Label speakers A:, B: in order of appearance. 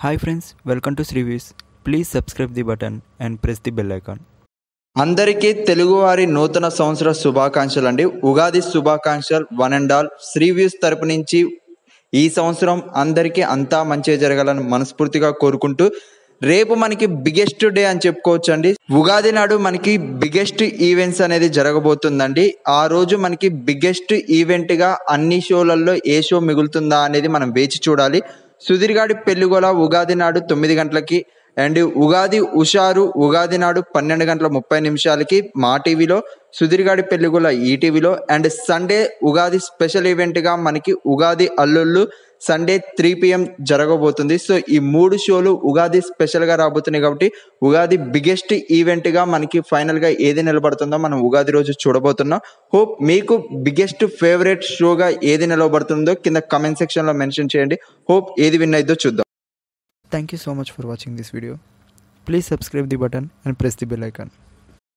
A: Hi friends welcome to Srivis please subscribe the button and press the bell icon
B: అందరికీ తెలుగువారి నూతన సంవత్సర శుభాకాంక్షలు అండి. ఉగాది శుభాకాంక్షలు వన్ అండ్ ఆల్ శ్రీవ్యూస్ తరపు నుంచి ఈ సంవత్సరం అందరికీ అంతా మంచిగా జరగాలని మనస్ఫూర్తిగా కోరుకుంటూ రేపు మనకి బిగ్గెస్ట్ డే అని చెప్పుకోవచ్చు అండి ఉగాది నాడు మనకి బిగ్గెస్ట్ ఈవెంట్స్ అనేది జరగబోతుందండి. ఆ రోజు మనకి బిగ్గెస్ట్ ఈవెంట్గా అన్ని షోలలో ఏ షో మిగులుతుందా అనేది మనం వేచి చూడాలి. సుధీర్గాడి కూడా ఉగాది నాడు తొమ్మిది గంటలకి అండ్ ఉగాది ఉషారు ఉగాది నాడు పన్నెండు గంటల ముప్పై నిమిషాలకి మా టీవీలో సుధీర్గాడి పెళ్ళిగోల ఈటీవీలో అండ్ సండే ఉగాది స్పెషల్ ఈవెంట్గా మనకి ఉగాది అల్లుళ్ళు సండే త్రీ పిఎం జరగబోతుంది. సో ఈ మూడు షోలు ఉగాది స్పెషల్గా రాబోతున్నాయి కాబట్టి ఉగాది బిగ్గెస్ట్ ఈవెంట్గా మనకి ఫైనల్గా ఏది నిలబడుతుందో మనం ఉగాది రోజు చూడబోతున్నాం. హోప్ మీకు బిగ్గెస్ట్ ఫేవరెట్ షోగా ఏది నిలబడుతుందో కింద కమెంట్ సెక్షన్లో మెన్షన్ చేయండి. హోప్ ఏది విన్ అయిద్దో చూద్దాం.
A: Thank you so much for watching this video. Please subscribe the button and press the bell icon.